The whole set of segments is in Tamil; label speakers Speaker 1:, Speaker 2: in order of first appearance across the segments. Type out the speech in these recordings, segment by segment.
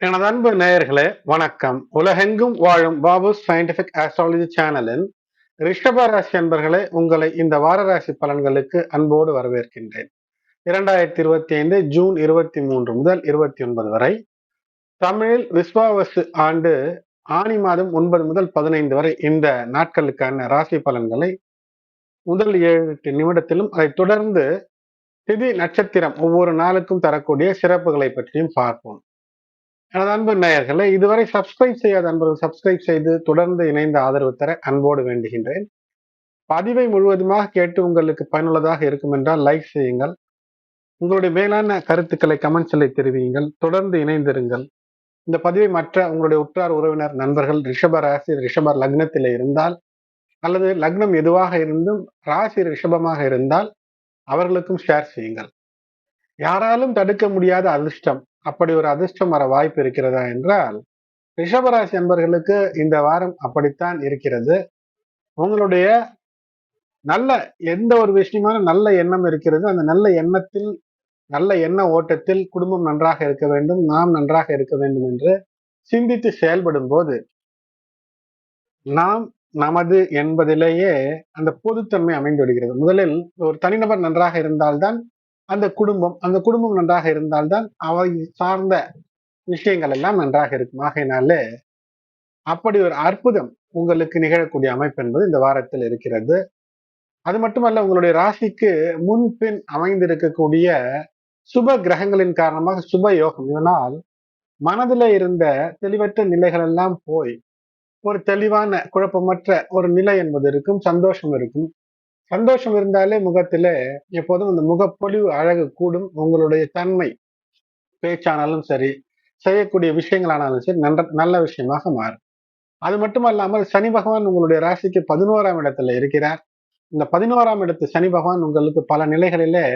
Speaker 1: எனது அன்பு நேயர்களே வணக்கம். உலகெங்கும் வாழும் பாபு சயின்டிபிக் ஆஸ்ட்ராலஜி சேனலின் ரிஷப ராசி அன்பர்களே உங்களை இந்த வார ராசி பலன்களுக்கு அன்போடு வரவேற்கின்றேன். இரண்டாயிரத்தி இருபத்தி ஐந்து ஜூன் இருபத்தி மூன்று முதல் இருபத்தி ஒன்பது வரை தமிழில் விஸ்வாவசு ஆண்டு ஆணி மாதம் ஒன்பது முதல் பதினைந்து வரை இந்த நாட்களுக்கான ராசி பலன்களை முதல் ஏழு நிமிடத்திலும் அதைத் தொடர்ந்து திதி நட்சத்திரம் ஒவ்வொரு நாளுக்கும் தரக்கூடிய சிறப்புகளை பற்றியும் பார்ப்போம். எனது அன்பு நேயர்களை இதுவரை சப்ஸ்கிரைப் செய்யாத அன்பர்கள் சப்ஸ்கிரைப் செய்து தொடர்ந்து இணைந்த ஆதரவு தர அன்போடு வேண்டுகின்றேன். பதிவை முழுவதுமாக கேட்டு உங்களுக்கு பயனுள்ளதாக இருக்கும் என்றால் லைக் செய்யுங்கள். உங்களுடைய மேலான கருத்துக்களை கமெண்ட்ஸில் தெரிவியுங்கள். தொடர்ந்து இணைந்திருங்கள். இந்த பதிவை மற்ற உங்களுடைய உற்றார் உறவினர் நண்பர்கள் ரிஷப ராசி ரிஷப லக்னத்தில் இருந்தால் அல்லது லக்னம் எதுவாக இருந்தும் ராசி ரிஷபமாக இருந்தால் அவர்களுக்கும் ஷேர் செய்யுங்கள். யாராலும் தடுக்க முடியாத அதிர்ஷ்டம். அப்படி ஒரு அதிர்ஷ்டம் வர வாய்ப்பு இருக்கிறதா என்றால் ரிஷபராசி அன்பர்களுக்கு இந்த வாரம் அப்படித்தான் இருக்கிறது. உங்களுடைய நல்ல எந்த ஒரு விஷயமான நல்ல எண்ணம் இருக்கிறது அந்த நல்ல எண்ணத்தில் நல்ல எண்ண ஓட்டத்தில் குடும்பம் நன்றாக இருக்க வேண்டும் நாம் நன்றாக இருக்க வேண்டும் என்று சிந்தித்து செயல்படும் போது நாம் நமது என்பதிலேயே அந்த பொதுத்தன்மை அமைந்து விடுகிறது. முதலில் ஒரு தனிநபர் நன்றாக இருந்தால்தான் அந்த குடும்பம் அந்த குடும்பம் நன்றாக இருந்தால்தான் அவை சார்ந்த விஷயங்கள் எல்லாம் நன்றாக இருக்கும். ஆகையினாலே அப்படி ஒரு அற்புதம் உங்களுக்கு நிகழக்கூடிய அமைப்பு என்பது இந்த வாரத்தில் இருக்கிறது. அது மட்டுமல்ல உங்களுடைய ராசிக்கு முன்பின் அமைந்திருக்கக்கூடிய சுப கிரகங்களின் காரணமாக சுப யோகம். இதனால் மனதில் இருந்த தெளிவற்ற நிலைகள் எல்லாம் போய் ஒரு தெளிவான குழப்பமற்ற ஒரு நிலை என்பது இருக்கும் சந்தோஷம் இருக்கும். சந்தோஷம் இருந்தாலே முகத்துல எப்போதும் அந்த முகப்பொழிவு அழகு கூடும். உங்களுடைய தன்மை பேச்சானாலும் சரி செய்யக்கூடிய விஷயங்களானாலும் சரி நன்ற நல்ல விஷயமாக மாறும். அது மட்டுமல்லாமல் சனி பகவான் உங்களுடைய ராசிக்கு பதினோராம் இடத்துல இருக்கிறார். இந்த பதினோராம் இடத்து சனி பகவான் உங்களுக்கு பல நிலைகளிலே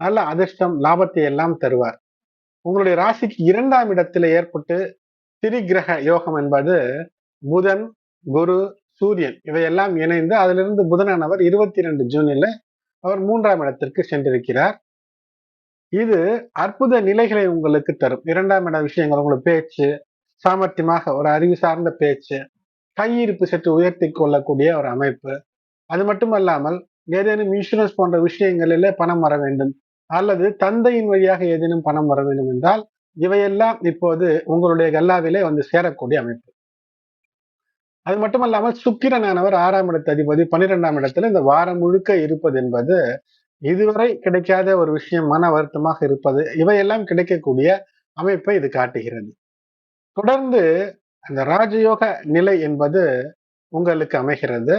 Speaker 1: நல்ல அதிர்ஷ்டம் லாபத்தை எல்லாம் தருவார். உங்களுடைய ராசிக்கு இரண்டாம் இடத்துல ஏற்பட்டு திரிகிரக யோகம் என்பது புதன் குரு சூரியன் இவையெல்லாம் இணைந்து அதிலிருந்து புதனானவர் இருபத்தி ரெண்டு ஜூனில் அவர் மூன்றாம் இடத்திற்கு சென்றிருக்கிறார். இது அற்புத நிலைகளை உங்களுக்கு தரும். இரண்டாம் இட விஷயங்கள் உங்களுக்கு பேச்சு சாமர்த்தியமாக ஒரு அறிவு சார்ந்த பேச்சு கையிருப்பு சற்று உயர்த்தி கொள்ளக்கூடிய ஒரு அமைப்பு. அது மட்டுமல்லாமல் ஏதேனும் இன்சூரன்ஸ் போன்ற விஷயங்களிலே பணம் வர வேண்டும். அல்லது தந்தையின் வழியாக ஏதேனும் பணம் வர வேண்டும் என்றால் இவையெல்லாம் இப்போது உங்களுடைய கல்லாவிலே வந்து சேரக்கூடிய அமைப்பு. அது மட்டுமல்லாமல் சுக்கிரனானவர் ஆறாம் இடத்து அதிபதி பன்னிரெண்டாம் இடத்துல இந்த வாரம் முழுக்க இருப்பது என்பது இதுவரை கிடைக்காத ஒரு விஷயம் மன வருத்தமாக இருப்பது இவையெல்லாம் கிடைக்கக்கூடிய அமைப்பை இது காட்டுகிறது. தொடர்ந்து அந்த ராஜயோக நிலை என்பது உங்களுக்கு அமைகிறது.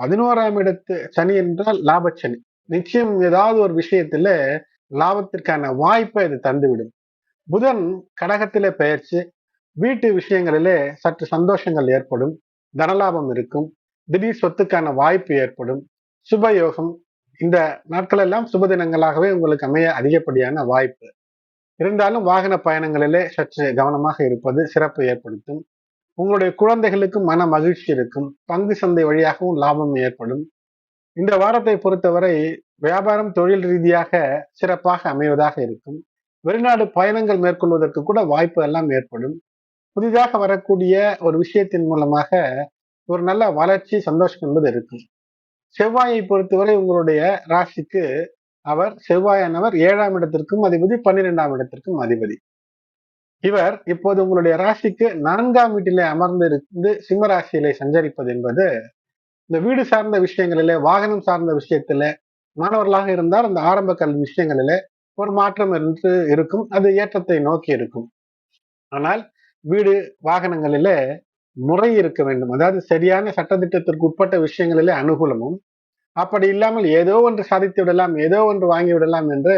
Speaker 1: பதினோராம் இடத்து சனி என்றால் லாபச்சனி. நிச்சயம் ஏதாவது ஒரு விஷயத்துல லாபத்திற்கான வாய்ப்பை இது தந்துவிடும். புதன் கடகத்திலே பெயர்ச்சி வீட்டு விஷயங்களிலே சற்று சந்தோஷங்கள் ஏற்படும் தனலாபம் இருக்கும் திடீர் சொத்துக்கான வாய்ப்பு ஏற்படும் சுபயோகம் இந்த நாட்கள் எல்லாம் சுப தினங்களாகவே உங்களுக்கு அமைய அதிகப்படியான வாய்ப்பு. இருந்தாலும் வாகன பயணங்களிலே சற்று கவனமாக இருப்பது சிறப்பு ஏற்படுத்தும். உங்களுடைய குழந்தைகளுக்கும் மன மகிழ்ச்சி இருக்கும் பங்கு சந்தை வழியாகவும் லாபம் ஏற்படும். இந்த வாரத்தை பொறுத்தவரை வியாபாரம் தொழில் ரீதியாக சிறப்பாக அமைவதாக இருக்கும். வெளிநாடு பயணங்கள் மேற்கொள்வதற்கு கூட வாய்ப்பு எல்லாம் ஏற்படும். புதிதாக வரக்கூடிய ஒரு விஷயத்தின் மூலமாக ஒரு நல்ல வளர்ச்சி சந்தோஷம் என்பது இருக்கும் செவ்வாயை பொறுத்தவரை உங்களுடைய ராசிக்கு அவர் செவ்வாயானவர் ஏழாம் இடத்திற்கும் அதிபதி பன்னிரெண்டாம் இடத்திற்கும் அதிபதி. இவர் இப்போது உங்களுடைய ராசிக்கு நான்காம் வீட்டிலே அமர்ந்து இருந்து சிம்ம ராசியிலே சஞ்சரிப்பது என்பது இந்த வீடு சார்ந்த விஷயங்களிலே வாகனம் சார்ந்த விஷயத்துல மாணவர்களாக இருந்தால் அந்த ஆரம்ப கல்வி விஷயங்களிலே ஒரு மாற்றம் என்று இருக்கும். அது ஏற்றத்தை நோக்கி இருக்கும். ஆனால் வீடு வாகனங்களில முறை இருக்க வேண்டும். அதாவது சரியான சட்டத்திட்டத்திற்கு உட்பட்ட விஷயங்களிலே அனுகூலமும் அப்படி இல்லாமல் ஏதோ ஒன்று சாதித்து விடலாம் ஏதோ ஒன்று வாங்கி விடலாம் என்று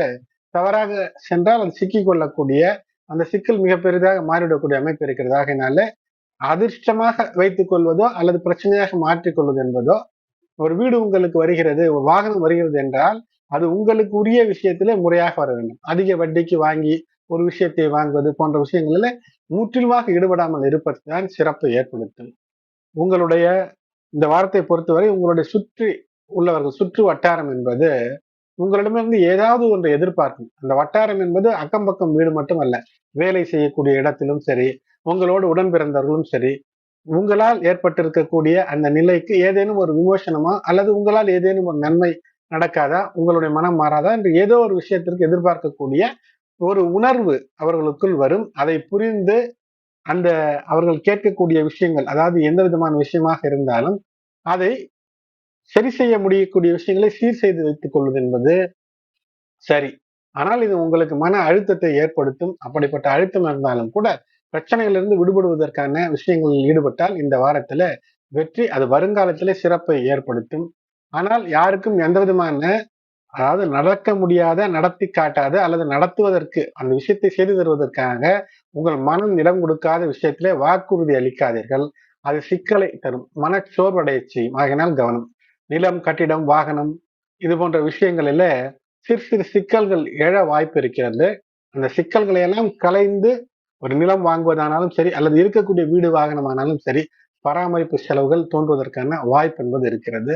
Speaker 1: தவறாக சென்றால் அது சிக்கிக் கொள்ளக்கூடிய அந்த சிக்கல் மிக பெரிதாக மாறிவிடக்கூடிய அமைப்பு இருக்கிறதாகனால அதிர்ஷ்டமாக வைத்துக் கொள்வதோ அல்லது பிரச்சனையாக மாற்றிக்கொள்வது என்பதோ ஒரு வீடு உங்களுக்கு வருகிறது ஒரு வாகனம் வருகிறது என்றால் அது உங்களுக்கு உரிய விஷயத்திலே முறையாக வர வேண்டும். அதிக வட்டிக்கு வாங்கி ஒரு விஷயத்தை வாங்குவது போன்ற விஷயங்களில் முற்றிலுமாக ஈடுபடாமல் இருப்பது தான் சிறப்பு ஏற்படுத்தும். உங்களுடைய இந்த வாரத்தை பொறுத்தவரை உங்களுடைய சுற்றி உள்ளவர்கள் சுற்று வட்டாரம் என்பது உங்களிடமிருந்து ஏதாவது ஒன்று எதிர்பார்க்கும். அந்த வட்டாரம் என்பது அக்கம் பக்கம் வீடு மட்டுமல்ல வேலை செய்யக்கூடிய இடத்திலும் சரி உங்களோடு உடன் பிறந்தவர்களும் சரி உங்களால் ஏற்பட்டிருக்கக்கூடிய அந்த நிலைக்கு ஏதேனும் ஒரு விமோசனமா அல்லது உங்களால் ஏதேனும் ஒரு நன்மை நடக்காதா உங்களுடைய மனம் மாறாதா என்று ஏதோ ஒரு விஷயத்திற்கு எதிர்பார்க்கக்கூடிய ஒரு உணர்வு அவர்களுக்குள் வரும். அதை புரிந்து அந்த அவர்கள் கேட்கக்கூடிய விஷயங்கள் அதாவது எந்த விதமான விஷயமாக இருந்தாலும் அதை சரி செய்ய முடியக்கூடிய விஷயங்களை சீர் செய்து வைத்துக் கொள்வது என்பது சரி. ஆனால் இது உங்களுக்கு மன அழுத்தத்தை ஏற்படுத்தும். அப்படிப்பட்ட அழுத்தம் இருந்தாலும் கூட பிரச்சனைகளிலிருந்து விடுபடுவதற்கான விஷயங்களில் ஈடுபட்டால் இந்த வாரத்துல வெற்றி அது வருங்காலத்திலே சிறப்பை ஏற்படுத்தும். ஆனால் யாருக்கும் எந்த விதமான அதாவது நடக்க முடியாத நடத்தி காட்டாத அல்லது நடத்துவதற்கு அந்த விஷயத்தை செய்து தருவதற்காக உங்கள் மனம் இடம் கொடுக்காத விஷயத்திலே வாக்குறுதி அளிக்காதீர்கள். அது சிக்கலை தரும். மனச்சோர்வடைய செய்யும் ஆகினால் கவனம். நிலம் கட்டிடம் வாகனம் இது போன்ற விஷயங்களில சிறு சிறு சிக்கல்கள் எழ வாய்ப்பு இருக்கிறது. அந்த சிக்கல்களை எல்லாம் கலைந்து ஒரு நிலம் வாங்குவதானாலும் சரி அல்லது இருக்கக்கூடிய வீடு வாகனமானாலும் சரி பராமரிப்பு செலவுகள் தோன்றுவதற்கான வாய்ப்பு என்பது இருக்கிறது.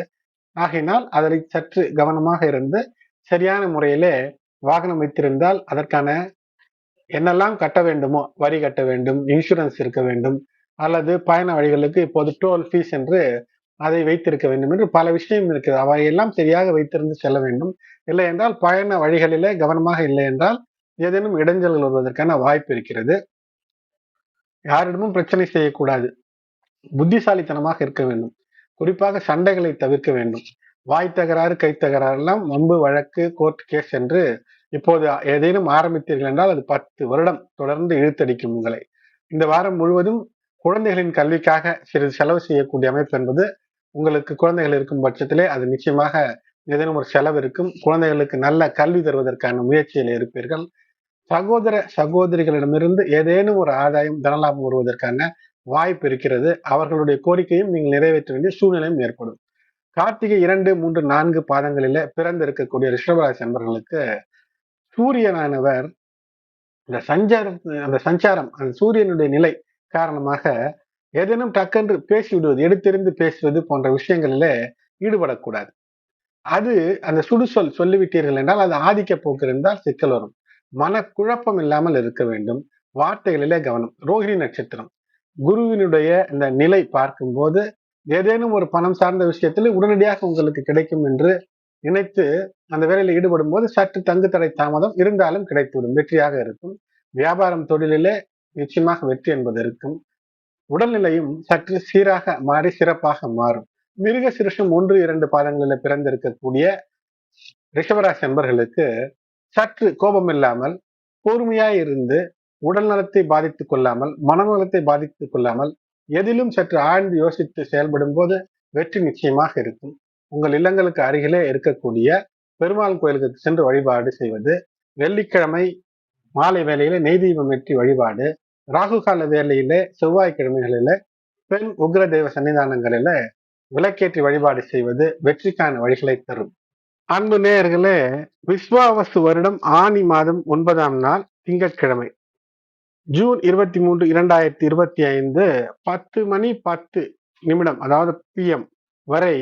Speaker 1: ஆகையினால் அதனை சற்று கவனமாக இருந்து சரியான முறையிலே வாகனம் வைத்திருந்தால் அதற்கான என்னெல்லாம் கட்ட வேண்டுமோ வரி கட்ட வேண்டும் இன்சூரன்ஸ் இருக்க வேண்டும் அல்லது பயண வழிகளுக்கு இப்போது டோல் ஃபீஸ் என்று அதை வைத்திருக்க வேண்டும் என்று பல விஷயம் இருக்கிறது அவையெல்லாம் சரியாக வைத்திருந்து செல்ல வேண்டும். இல்லை என்றால் பயண வழிகளிலே கவனமாக இல்லை என்றால் ஏதேனும் இடைஞ்சல்கள் வருவதற்கான வாய்ப்பு இருக்கிறது. யாரிடமும் பிரச்சனை செய்யக்கூடாது. புத்திசாலித்தனமாக இருக்க வேண்டும். குறிப்பாக சண்டைகளை தவிர்க்க வேண்டும். வாய் தகராறு கை தகராறு எல்லாம் வம்பு வழக்கு கோர்ட் கேஸ் என்று இப்போது ஏதேனும் ஆரம்பித்தீர்கள் என்றால் அது பத்து வருடம் தொடர்ந்து இழுத்தடிக்கும் உங்களை. இந்த வாரம் முழுவதும் குழந்தைகளின் கல்விக்காக சிறிது செலவு செய்யக்கூடிய அமைப்பு என்பது உங்களுக்கு குழந்தைகள் இருக்கும் பட்சத்திலே அது நிச்சயமாக ஏதேனும் ஒரு செலவு இருக்கும். குழந்தைகளுக்கு நல்ல கல்வி தருவதற்கான முயற்சியில் இருப்பீர்கள். சகோதர சகோதரிகளிடமிருந்து ஏதேனும் ஒரு ஆதாயம் தனலாபம் வருவதற்கான வாய்ப்பு இருக்கிறது. அவர்களுடைய கோரிக்கையும் நீங்கள் நிறைவேற்ற வேண்டிய சூழ்நிலையும் ஏற்படும். கார்த்திகை இரண்டு மூன்று நான்கு பாதங்களில பிறந்து இருக்கக்கூடிய ரிஷபராசி நண்பர்களுக்கு சூரியனானவர் இந்த சஞ்சார அந்த சஞ்சாரம் அந்த சூரியனுடைய நிலை காரணமாக ஏதேனும் டக்கென்று பேசி விடுவது எடுத்தெறிந்து பேசுவது போன்ற விஷயங்களில ஈடுபடக்கூடாது. அது அந்த சுடுசொல் சொல்லிவிட்டீர்கள் என்றால் அது ஆதிக்க போக்கு இருந்தால் சிக்கல் வரும். மனக்குழப்பம் இல்லாமல் இருக்க வேண்டும். வார்த்தைகளிலே கவனம். ரோஹிணி நட்சத்திரம். குருவினுடைய இந்த நிலை பார்க்கும்போது ஏதேனும் ஒரு பணம் சார்ந்த விஷயத்தில் உடனடியாக உங்களுக்கு கிடைக்கும் என்று நினைத்து அந்த வேலையில் ஈடுபடும் போது சற்று தங்கு தடை தாமதம் இருந்தாலும் கிடைத்துவிடும் வெற்றியாக இருக்கும். வியாபாரம் தொழிலிலே நிச்சயமாக வெற்றி என்பது இருக்கும். உடல்நிலையும் சற்று சீராக மாறி சிறப்பாக மாறும். மிருக சிறுஷம் ஒன்று இரண்டு பாதங்களில் பிறந்திருக்கக்கூடிய ரிஷபராசி நண்பர்களுக்கு சற்று கோபம் இல்லாமல் பொறுமையாய் இருந்து உடல் நலத்தை பாதித்துக் கொள்ளாமல் மனநலத்தை பாதித்துக் கொள்ளாமல் எதிலும் சற்று ஆழ்ந்து யோசித்து செயல்படும் போது வெற்றி நிச்சயமாக இருக்கும். உங்கள் இல்லங்களுக்கு அருகிலே இருக்கக்கூடிய பெருமாள் கோயிலுக்கு சென்று வழிபாடு செய்வது வெள்ளிக்கிழமை மாலை வேலையில நெய் தீபம் வெற்றி வழிபாடு ராகுகால வேலையிலே செவ்வாய்க்கிழமைகளில பெண் உக்ர தெய்வ சன்னிதானங்களில விளக்கேற்றி வழிபாடு செய்வது வெற்றிக்கான வழிகளை தரும். அன்பு நேயர்களே விஸ்வாவசு வருடம் ஆணி மாதம் ஒன்பதாம் நாள் திங்கட்கிழமை. ஜூன் இருபத்தி மூன்று இரண்டாயிரத்தி இருபத்தி ஐந்து பத்து மணி பத்து நிமிடம் அதாவது பிஎம் வரை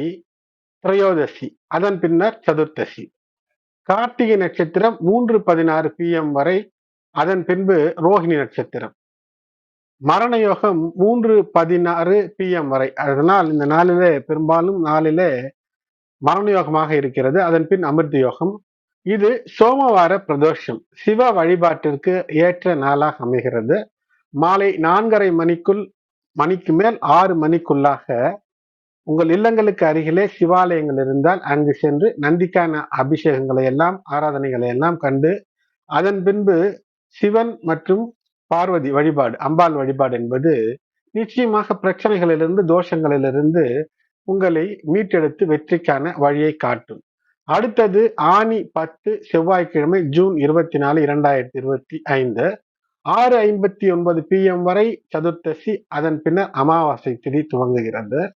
Speaker 1: திரையோதசி அதன் பின்னர் சதுர்த்தசி. கார்த்திகை நட்சத்திரம் மூன்று பதினாறு பிஎம் வரை அதன் பின்பு ரோஹிணி நட்சத்திரம். மரண யோகம் மூன்று பதினாறு பிஎம் வரை அதனால் இந்த நாளிலே பெரும்பாலும் நாளிலே மரண யோகமாக இருக்கிறது. அதன் பின் அமிர்த யோகம் இது சோமவார பிரதோஷம். சிவ வழிபாட்டிற்கு ஏற்ற நாளாக அமைகிறது. மாலை நான்கரை மணிக்குள் மணிக்கு மேல் ஆறு மணிக்குள்ளாக உங்கள் இல்லங்களுக்கு அருகிலே சிவாலயங்கள் இருந்தால் அங்கு சென்று நந்திக்கான அபிஷேகங்களை எல்லாம் ஆராதனைகளை எல்லாம் கண்டு அதன் பின்பு சிவன் மற்றும் பார்வதி வழிபாடு அம்பாள் வழிபாடு என்பது நிச்சயமாக பிரச்சனைகளிலிருந்து தோஷங்களிலிருந்து உங்களை மீட்டெடுத்து வெற்றிக்கான வழியை காட்டும். அடுத்தது ஆணி பத்து செவ்வாய்க்கிழமை ஜூன் இருபத்தி நாலு இரண்டாயிரத்தி இருபத்தி ஐந்து. ஆறு ஐம்பத்தி ஒன்பது பிஎம் வரை சதுர்த்தசி அதன் பின்னர் அமாவாசை திதி துவங்குகிறது.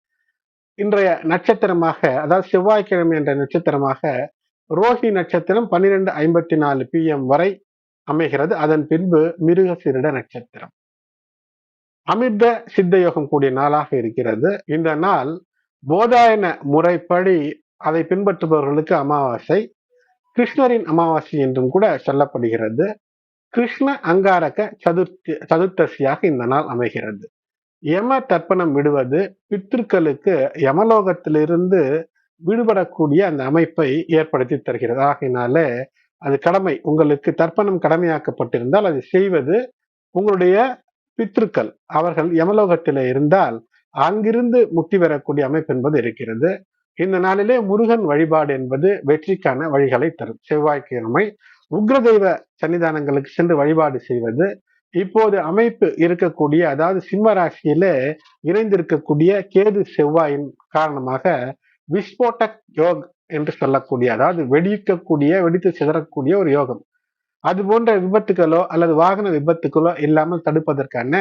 Speaker 1: இன்றைய நட்சத்திரமாக அதாவது செவ்வாய்க்கிழமை என்ற நட்சத்திரமாக ரோஹி நட்சத்திரம் பன்னிரெண்டு ஐம்பத்தி நாலு பிஎம் வரை அமைகிறது. அதன் பின்பு மிருகசீரிட நட்சத்திரம். அமிர்த சித்த யோகம் கூடிய நாளாக இருக்கிறது. இந்த நாள் போதாயன முறைப்படி அதை பின்பற்றுபவர்களுக்கு அமாவாசை கிருஷ்ணரின் அமாவாசை என்றும் கூட சொல்லப்படுகிறது. கிருஷ்ண அங்காரக சதுர்த்தி சதுர்த்தசியாக இந்த நாள் அமைகிறது. யம தர்ப்பணம் விடுவது பித்திருக்களுக்கு யமலோகத்திலிருந்து விடுபடக்கூடிய அந்த அமைப்பை ஏற்படுத்தி தருகிறது. ஆகினாலே அது கடமை. உங்களுக்கு தர்ப்பணம் கடமையாக்கப்பட்டிருந்தால் அதை செய்வது உங்களுடைய பித்திருக்கள். அவர்கள் யமலோகத்தில் இருந்தால் அங்கிருந்து முக்தி பெறக்கூடிய அமைப்பு என்பது இருக்கிறது. இந்த நாளிலே முருகன் வழிபாடு என்பது வெற்றிக்கான வழிகளை தரும். செவ்வாய்க்கிழமை உக்ரதெய்வ சன்னிதானங்களுக்கு சென்று வழிபாடு செய்வது இப்போது அமைப்பு இருக்கக்கூடிய அதாவது சிம்ம ராசியில இணைந்திருக்கக்கூடிய கேது செவ்வாயின் காரணமாக விஸ்போட்டக் யோக் என்று சொல்லக்கூடிய அதாவது வெடிக்கக்கூடிய வெடித்து சிதறக்கூடிய ஒரு யோகம். அது போன்ற விபத்துகளோ அல்லது வாகன விபத்துகளோ இல்லாமல் தடுப்பதற்கான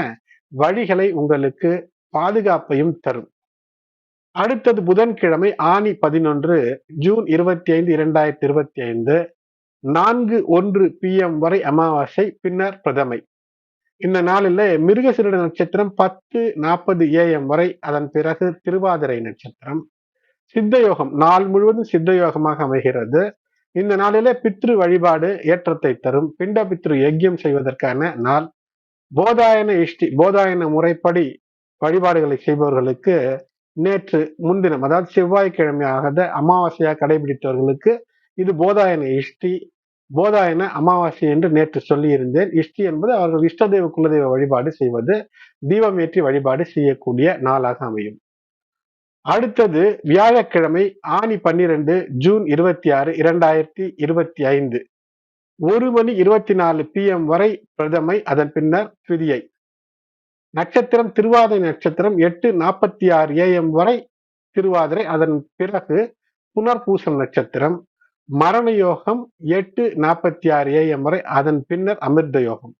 Speaker 1: வழிகளை உங்களுக்கு பாதுகாப்பையும் தரும். அடுத்தது புதன்கிழமை ஆணி பதினொன்று ஜூன் இருபத்தி ஐந்து இரண்டாயிரத்தி இருபத்தி ஐந்து நான்கு ஒன்று பி எம் வரை அமாவாசை பின்னர் பிரதமை. இந்த நாளில் மிருகசிருட நட்சத்திரம் பத்து நாற்பது ஏஎம் வரை அதன் பிறகு திருவாதிரை நட்சத்திரம். சித்தயோகம் நாள் முழுவதும் சித்தயோகமாக அமைகிறது. இந்த நாளிலே பித்ரு வழிபாடு ஏற்றத்தை தரும். பிண்ட பித்ரு யஜ்யம் செய்வதற்கான நாள். போதாயன இஷ்டி போதாயன முறைப்படி வழிபாடுகளை செய்பவர்களுக்கு நேற்று முன்தினம் அதாவது செவ்வாய்க்கிழமையாக அமாவாசையாக கடைபிடித்தவர்களுக்கு இது போதாயன இஷ்டி போதாயன அமாவாசை என்று நேற்று சொல்லியிருந்தேன். இஷ்டி என்பது அவர்கள் இஷ்டதெய்வ குலதெய்வ வழிபாடு செய்வது தீபம் ஏற்றி வழிபாடு செய்யக்கூடிய நாளாக அமையும். அடுத்தது வியாழக்கிழமை ஆணி பன்னிரண்டு ஜூன் இருபத்தி ஆறு இரண்டாயிரத்தி இருபத்தி ஐந்து. ஒரு மணி இருபத்தி நாலு பி எம் வரை பிரதமை அதன் பின்னர் பிரியை. நட்சத்திரம் திருவாதிரை நட்சத்திரம் எட்டு நாற்பத்தி ஆறு ஏஎம் வரை திருவாதிரை. அதன் பிறகு புனர்பூசம் நட்சத்திரம் மரண யோகம் எட்டு நாற்பத்தி ஆறு ஏஎம் வரை அதன் பின்னர் அமிர்த யோகம்.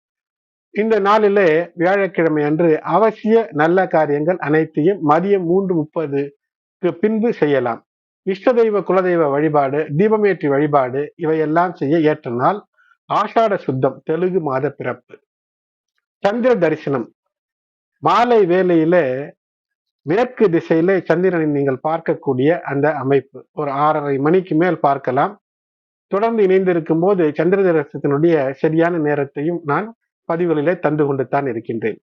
Speaker 1: இந்த நாளிலே வியாழக்கிழமை அன்று அவசிய நல்ல காரியங்கள் அனைத்தையும் மதியம் மூன்று முப்பதுக்கு பின்பு செய்யலாம். இஷ்ட தெய்வ குலதெய்வ வழிபாடு தீபமேற்றி வழிபாடு இவையெல்லாம் செய்ய ஏற்ற நாள் ஆஷாட சுத்தம் தெலுங்கு மாத பிறப்பு. சந்திர தரிசனம் மாலை வேலையில மேற்கு திசையில சந்திரனை நீங்கள் பார்க்கக்கூடிய அந்த அமைப்பு. ஒரு ஆறரை மணிக்கு மேல் பார்க்கலாம். தொடர்ந்து இணைந்திருக்கும் போது சந்திர தரிசனத்தினுடைய சரியான நேரத்தையும் நான் பதிவுகளிலே தந்து கொண்டு தான் இருக்கின்றேன்.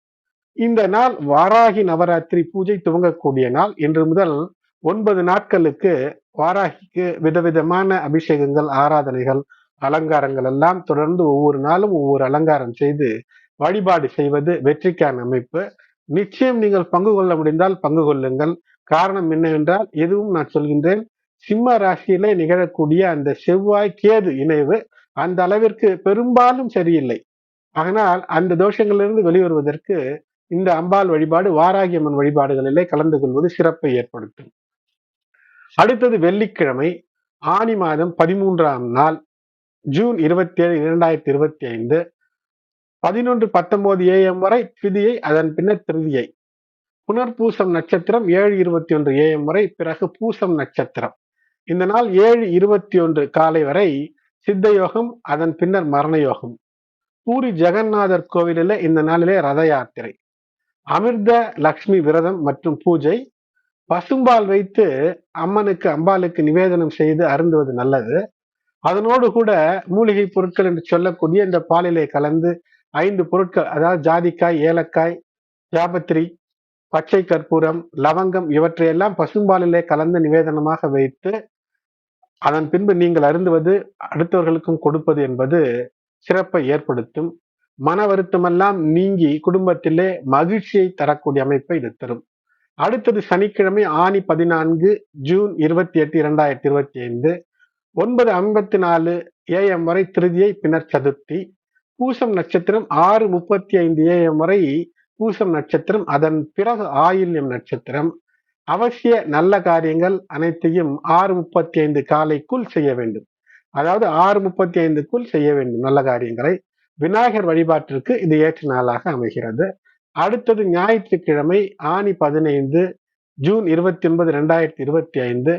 Speaker 1: இந்த நாள் வாராகி நவராத்திரி பூஜை துவங்கக்கூடிய நாள். இன்று முதல் ஒன்பது நாட்களுக்கு வாராகிக்கு விதவிதமான அபிஷேகங்கள் ஆராதனைகள் அலங்காரங்கள் எல்லாம் தொடர்ந்து ஒவ்வொரு நாளும் ஒவ்வொரு அலங்காரம் செய்து வழிபாடு செய்வது வெற்றிக்கான அமைப்பு. நிச்சயம் நீங்கள் பங்கு கொள்ள முடிந்தால் பங்கு கொள்ளுங்கள். காரணம் என்னவென்றால் எதுவும் நான் சொல்கின்றேன் சிம்ம ராசியிலே நிகழக்கூடிய அந்த செவ்வாய் கேது இணைவு அந்த அளவிற்கு பெரும்பாலும் சரியில்லை. ஆனால் அந்த தோஷங்களிலிருந்து வெளிவருவதற்கு இந்த அம்பாள் வழிபாடு வாராகியம்மன் வழிபாடுகளிலே கலந்து கொள்வது சிறப்பை ஏற்படுத்தும். அடுத்தது வெள்ளிக்கிழமை ஆணி மாதம் பதிமூன்றாம் நாள் ஜூன் இருபத்தி ஏழு இரண்டாயிரத்தி இருபத்தி ஐந்து பதினொன்று பத்தொன்பது ஏஎம் வரை திதியை அதன் பின்னர் திருதியை. புனர்பூசம் நட்சத்திரம் ஏழு இருபத்தி ஒன்று ஏஎம் வரை பிறகு பூசம் நட்சத்திரம். இந்த நாள் ஏழு இருபத்தி ஒன்று காலை வரை சித்த யோகம் அதன் பின்னர் மரண யோகம் பூரி ஜெகநாதர் கோவிலில் இந்த நாளிலே ரத யாத்திரை. அமிர்த லக்ஷ்மி விரதம் மற்றும் பூஜை. பசும்பால் வைத்து அம்மனுக்கு அம்பாளுக்கு நிவேதனம் செய்து அருந்துவது நல்லது. அதனோடு கூட மூலிகை பொருட்கள் என்று சொல்லக்கூடிய இந்த பாலிலே கலந்து ஐந்து பொருட்கள் அதாவது ஜாதிக்காய் ஏலக்காய் ஜாபத்திரி பச்சை கற்பூரம் லவங்கம் இவற்றையெல்லாம் பசும்பாலிலே கலந்து நிவேதனமாக வைத்து அதன் பின்பு நீங்கள் அருந்துவது அடுத்தவர்களுக்கும் கொடுப்பது என்பது சிறப்பை ஏற்படுத்தும். மன வருத்தமெல்லாம் நீங்கி குடும்பத்திலே மகிழ்ச்சியை தரக்கூடிய அமைப்பை இது தரும். அடுத்தது சனிக்கிழமை ஆணி பதினான்கு ஜூன் இருபத்தி எட்டு இரண்டாயிரத்தி இருபத்தி ஐந்து ஒன்பது ஐம்பத்தி நாலு ஏஎம் வரை திருதியை பின்னர் சதுர்த்தி பூசம் நட்சத்திரம் ஆறு முப்பத்தி ஐந்து ஏஎம் வரை பூசம் நட்சத்திரம் அதன் பிறகு ஆயில்யம் நட்சத்திரம். அவசிய நல்ல காரியங்கள் அனைத்தையும் ஆறு முப்பத்தி ஐந்து காலைக்குள் செய்ய வேண்டும். அதாவது ஆறு முப்பத்தி ஐந்துக்குள் செய்ய வேண்டும் நல்ல காரியங்களை. விநாயகர் வழிபாட்டிற்கு இது ஏற்ற நாளாக அமைகிறது. அடுத்தது ஞாயிற்றுக்கிழமை ஆணி பதினைந்து ஜூன் இருபத்தி ஒன்பது ரெண்டாயிரத்தி இருபத்தி ஐந்து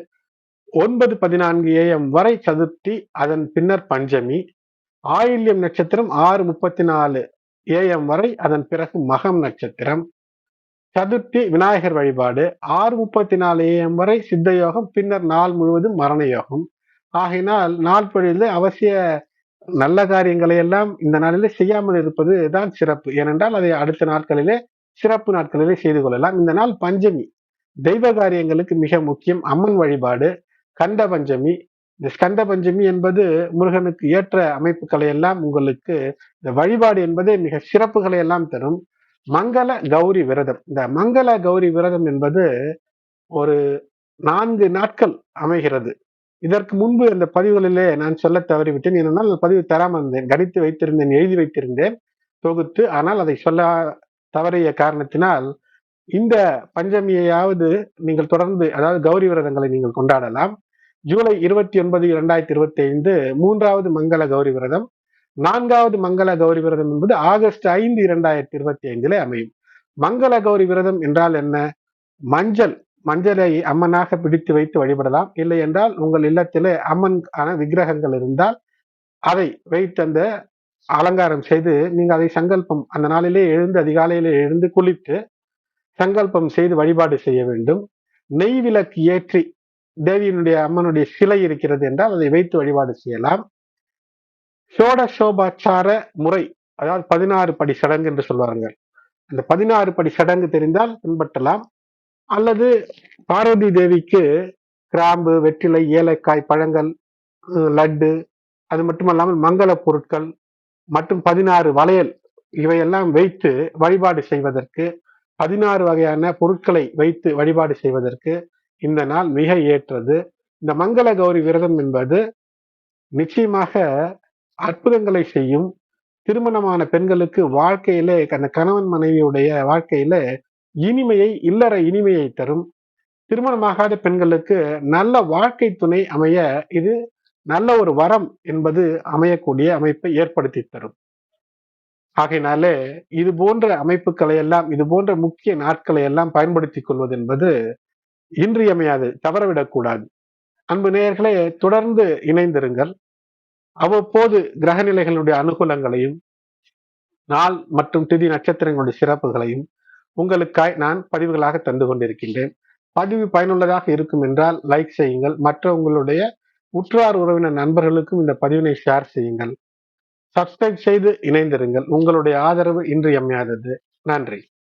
Speaker 1: ஒன்பது பதினான்கு ஏஎம் வரை சதுர்த்தி அதன் பின்னர் பஞ்சமி. ஆயில்யம் நட்சத்திரம் ஆறு முப்பத்தி நாலு ஏஎம் வரை அதன் பிறகு மகம் நட்சத்திரம். சதுர்த்தி விநாயகர் வழிபாடு ஆறு முப்பத்தி நாலு ஏஎம் வரை சித்த யோகம் பின்னர் நாள் முழுவதும் மரண யோகம் ஆகையினால் நாட்பொழுது அவசிய நல்ல காரியங்களை எல்லாம் இந்த நாளிலே செய்யாமல் இருப்பது தான் சிறப்பு. ஏனென்றால் அதை அடுத்த நாட்களிலே சிறப்பு நாட்களிலே செய்து கொள்ளலாம். இந்த நாள் பஞ்சமி. தெய்வ காரியங்களுக்கு மிக முக்கியம். அம்மன் வழிபாடு கண்ட பஞ்சமி இந்த ஸ்கந்த பஞ்சமி என்பது முருகனுக்கு ஏற்ற அமைப்புகளை எல்லாம் உங்களுக்கு இந்த வழிபாடு என்பதே மிக சிறப்புகளை எல்லாம் தரும். மங்கள கௌரி விரதம். இந்த மங்கள கௌரி விரதம் என்பது ஒரு நான்கு நாட்கள் அமைகிறது. இதற்கு முன்பு அந்த பதிவுகளிலே நான் சொல்ல தவறிவிட்டேன். ஏனென்றால் பதிவு தராமல் இருந்தேன். கணித்து வைத்திருந்தேன் எழுதி வைத்திருந்தேன் தொகுத்து ஆனால் அதை சொல்ல தவறிய காரணத்தினால் இந்த பஞ்சமியையாவது நீங்கள் தொடர்ந்து அதாவது கௌரி விரதங்களை நீங்கள் கொண்டாடலாம். ஜூலை இருபத்தி ஒன்பது இரண்டாயிரத்தி இருபத்தி ஐந்து மூன்றாவது மங்கள கௌரி விரதம். நான்காவது மங்கள கௌரி விரதம் என்பது ஆகஸ்ட் ஐந்து இரண்டாயிரத்தி இருபத்தி ஐந்திலே அமையும். மங்கள கௌரி விரதம் என்றால் என்ன? மஞ்சள் மஞ்சளை அம்மனாக பிடித்து வைத்து வழிபடலாம். இல்லை என்றால் உங்கள் இல்லத்திலே அம்மன் விக்கிரகங்கள் இருந்தால் அதை வைத்து அந்த அலங்காரம் செய்து நீங்கள் அதை சங்கல்பம் அந்த நாளிலே எழுந்து அதிகாலையிலே எழுந்து குளித்து சங்கல்பம் செய்து வழிபாடு செய்ய வேண்டும். நெய் விளக்கு ஏற்றி தேவியினுடைய அம்மனுடைய சிலை இருக்கிறது என்றால் அதை வைத்து வழிபாடு செய்யலாம். சோடசோபாச்சார முறை அதாவது பதினாறு படி சடங்கு என்று சொல்வார்கள் அந்த பதினாறு படி சடங்கு தெரிந்தால் பின்பற்றலாம். அல்லது பார்வதி தேவிக்கு கிராம்பு வெற்றிலை ஏலக்காய் பழங்கள் லட்டு அது மட்டுமல்லாமல் மங்கள பொருட்கள் மற்றும் பதினாறு வளையல் இவையெல்லாம் வைத்து வழிபாடு செய்வதற்கு பதினாறு வகையான பொருட்களை வைத்து வழிபாடு செய்வதற்கு இந்த நாள் மிக ஏற்றது. இந்த மங்கள கௌரி விரதம் என்பது நிச்சயமாக அற்புதங்களை செய்யும். திருமணமான பெண்களுக்கு வாழ்க்கையிலே அந்த கணவன் மனைவியுடைய வாழ்க்கையில இனிமையை இல்லற இனிமையை தரும். திருமணமாகாத பெண்களுக்கு நல்ல வாழ்க்கை துணை அமைய இது நல்ல ஒரு வரம் என்பது அமையக்கூடிய அமைப்பை ஏற்படுத்தி தரும். ஆகையினாலே இது போன்ற அமைப்புகளை எல்லாம் இது போன்ற முக்கிய நாட்களை எல்லாம் பயன்படுத்தி கொள்வது என்பது இன்றியமையாது தவறவிடக்கூடாது. அன்பு நேயர்களே தொடர்ந்து இணைந்திருங்கள். அவ்வப்போது கிரகநிலைகளுடைய அனுகூலங்களையும் நாள் மற்றும் திதி நட்சத்திரங்களுடைய சிறப்புகளையும் உங்களுக்காய் நான் பதிவுகளாக தந்து கொண்டிருக்கின்றேன். பதிவு பயனுள்ளதாக இருக்கும் என்றால் லைக் செய்யுங்கள். மற்ற உங்களுடைய உற்றார் உறவினர் நண்பர்களுக்கும் இந்த பதிவினை ஷேர் செய்யுங்கள். சப்ஸ்கிரைப் செய்து இணைந்திருங்கள். உங்களுடைய ஆதரவு இன்றியமையாதது. நன்றி.